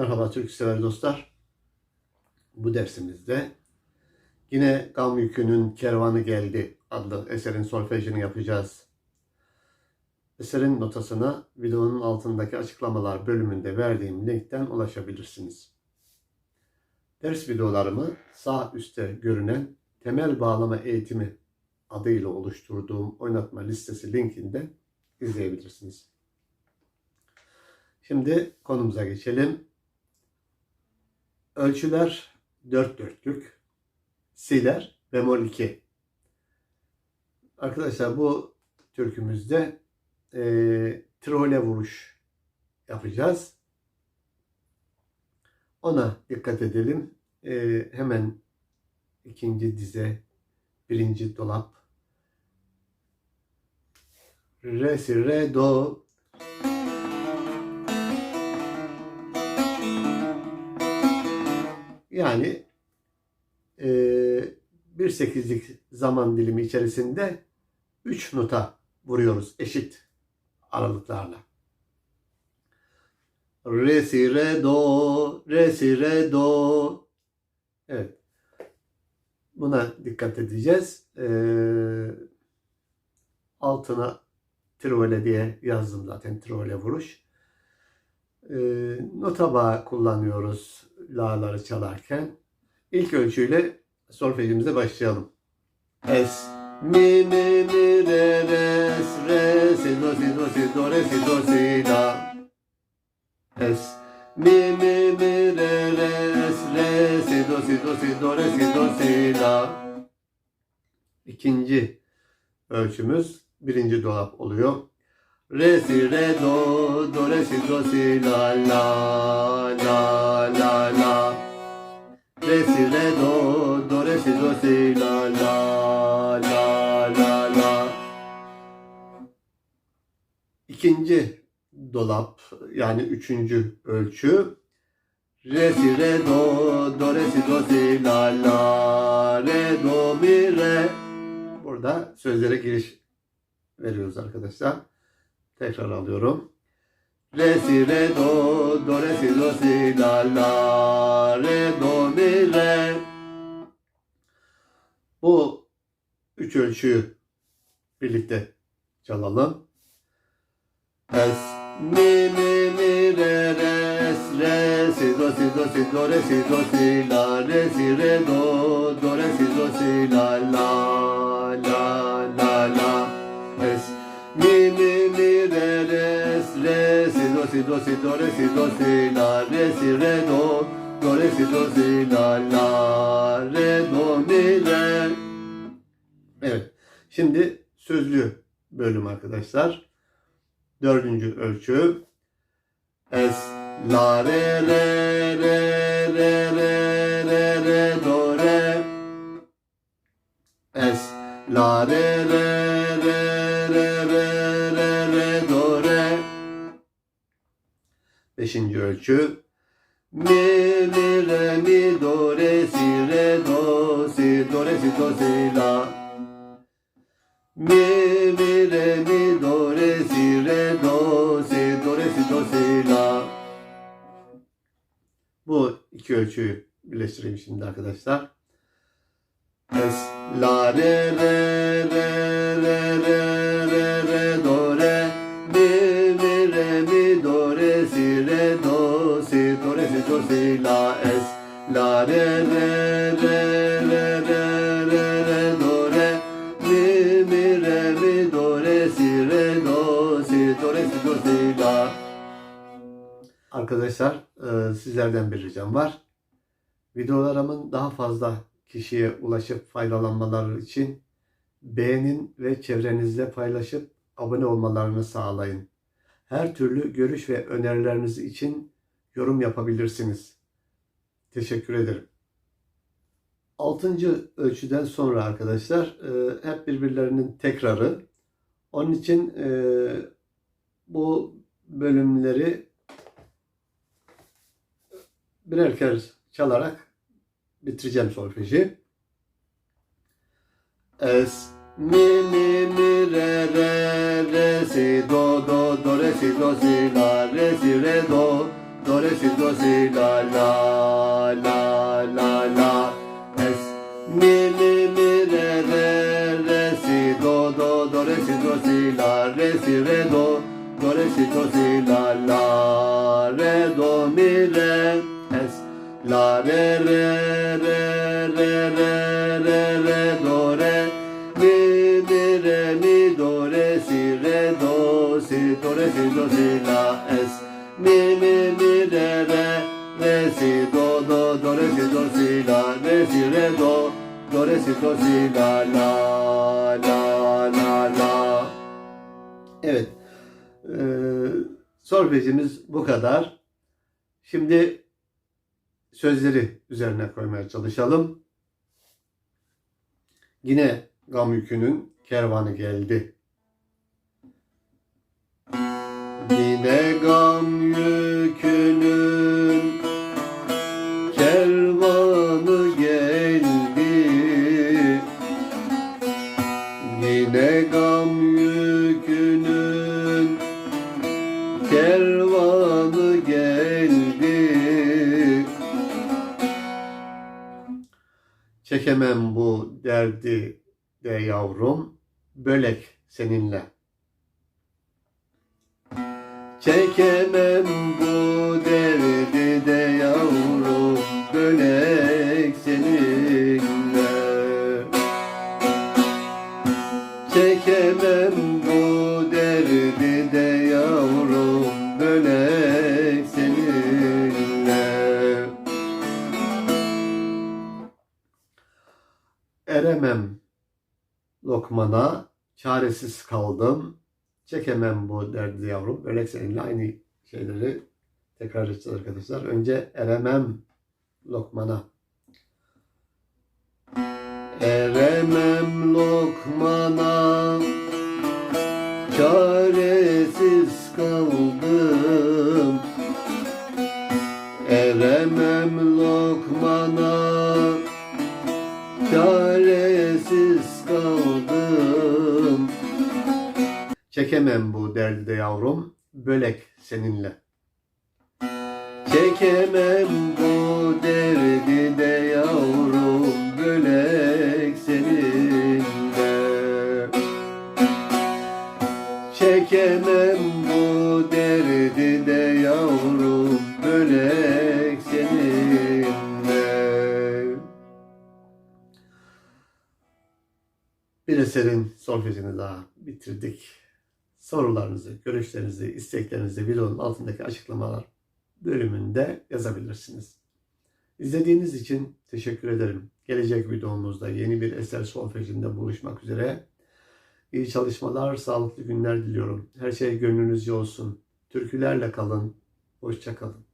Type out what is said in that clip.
Merhaba Türksever dostlar. Bu dersimizde yine Gam Yükü'nün Kervanı Geldi adlı eserin solfejini yapacağız. Eserin notasına videonun altındaki açıklamalar bölümünde verdiğim linkten ulaşabilirsiniz. Ders videolarımı sağ üstte görünen temel bağlama eğitimi adıyla oluşturduğum oynatma listesi linkinde izleyebilirsiniz. Şimdi konumuza geçelim. Ölçüler dört dörtlük. Si'ler bemol 2. Arkadaşlar bu türkümüzde e, trole vuruş yapacağız. Ona dikkat edelim. E, hemen ikinci dize, birinci dolap. Re, si, re, do, Yani e, bir sekizlik zaman dilimi içerisinde 3 nota vuruyoruz eşit aralıklarla. Re, si, re, do, re, si, re, do. Evet. Buna dikkat edeceğiz. Ee, altına trivole diye yazdım zaten trivole vuruş. Ee, nota bağ kullanıyoruz la'ları çalarken. İlk ölçüyle solfejimize başlayalım. Es, mi, mi, mi, re, re, re, si, do, si, do, si, do, re, si, do, si, la. Es, mi, mi, mi, re, re, re, si, do, si, do, si, do, re, si, do, si, la. İkinci ölçümüz birinci dolap oluyor. Re, si, re, do, do, re, si, do, si, la, la, la, la, la. Re, si, re, do, do, re, si, do, si, la, la, la, la, la. İkinci dolap yani üçüncü ölçü. Re, si, re, do, do, re, si, do, si, la, la, re, do, mi, re. Burada sözlere giriş veriyoruz arkadaşlar. Tekrar alıyorum. Re, si, re, do, do, re, si, do, si, la, la, re, do, mi, re. Bu üç ölçüyü birlikte çalalım. Es, mi, mi, mi, re, re, re, si, do, si, do, si, do, re, si, do, si, la, re, si, re, do, do, re, si, do, si, la, la, la, la, la. Es, mi, mi, re, re, si, do, si, do, si, do, re, si, do, si, la, re, si, re, do, do, re, si, do, si, la, la, re, do, mi, re. Evet. Şimdi sözlü bölüm arkadaşlar. Dördüncü ölçü. Es, la, re, re, re, re, re, re, re, do, re. Es, la, re, re, Beşinci ölçü. Mi, mi, re, mi, do, re, si, re, do, si, do, re, si, do, si, la. Mi, mi, re, mi, do, re, si, re, do, si, do, re, si, do, si, la. Bu iki ölçüyü birleştireyim şimdi arkadaşlar. Es, la, re, re, re, re, re, do, si, la. Es, la, re, re, re, re, re, re, re, do, re. Mi, mi, re, mi, do, re, si, re, do, si, do, re, si, do, si, la. Arkadaşlar e, sizlerden bir ricam var. Videolarımın daha fazla kişiye ulaşıp faydalanmaları için beğenin ve çevrenizle paylaşıp abone olmalarını sağlayın. Her türlü görüş ve önerileriniz için yorum yapabilirsiniz. Teşekkür ederim. Altıncı ölçüden sonra arkadaşlar e, hep birbirlerinin tekrarı. Onun için e, bu bölümleri birer kez çalarak bitireceğim solfeji. Es, mi, mi, mi, re, re, re, si, do, do, do, re, si, do, si, la, re, si, re, do, do, re si do si la la la la la. Es mi mi mi re re re si do do do re si do si la re si re do. Do re si do si la la re do mi re. Es la re re re re re re re do re. Mi mi re mi do re si re do. Si do re si do si la do do re si do si la la la la la Evet. Ee, solfejimiz bu kadar. Şimdi sözleri üzerine koymaya çalışalım. Yine gam yükünün kervanı geldi. Yine gam yükünün Çekemem bu derdi de yavrum, bölek seninle. Çekemem bu Eremem lokmana, çaresiz kaldım. Çekemem bu derdi yavrum. Börek seninle aynı şeyleri tekrar edeceğiz arkadaşlar. Önce eremem lokmana. Eremem lokmana, çaresiz kaldım. Eremem lokmana, çaresiz Çekemem bu derdi de yavrum, bölek seninle. Çekemem bu derdi de yavrum, bölek seninle. Çekemem bu derdi de yavrum, bölek seninle. Bir eserin solfejini daha bitirdik. Sorularınızı, görüşlerinizi, isteklerinizi videonun altındaki açıklamalar bölümünde yazabilirsiniz. İzlediğiniz için teşekkür ederim. Gelecek videomuzda yeni bir eser solfejinde buluşmak üzere. İyi çalışmalar, sağlıklı günler diliyorum. Her şey gönlünüzce olsun. Türkülerle kalın. Hoşça kalın.